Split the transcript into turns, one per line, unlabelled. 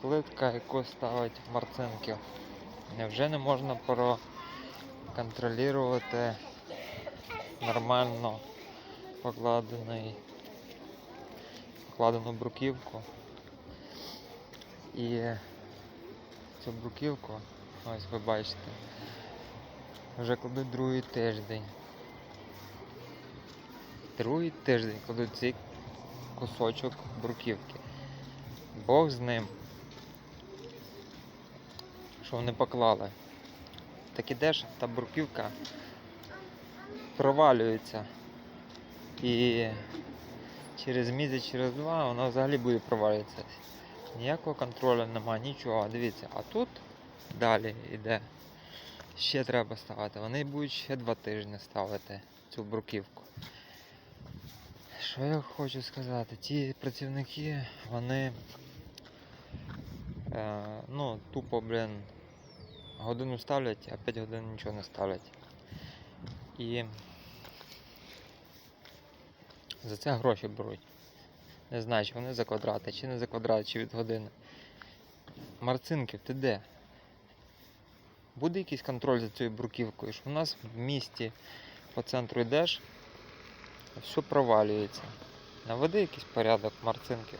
плитка, яку ставить марцинки. Невже не можна проконтролювати нормально покладений, покладену бруківку і цю бруківку, ось ви бачите, вже кладуть другий тиждень. Другий тиждень кладуть цей кусочок бруківки. Бог з ним. Що вони поклали. Так ідеш, та бруківка провалюється. І через місяць, через два вона взагалі буде провалюватися. Ніякого контролю немає, нічого. Дивіться, а тут далі йде. Ще треба ставити. Вони будуть ще два тижні ставити цю бруківку. Що я хочу сказати? Ті працівники, вони е, ну, тупо, блін, годину ставлять, а 5 годин нічого не ставлять. І за це гроші беруть. Не знаю, чи вони за квадрати, чи не за квадрат, чи від години. Марцинків, ти де? Буде якийсь контроль за цією бруківкою, що в нас в місті по центру йдеш, все провалюється. Наведи якийсь порядок, Марцинків.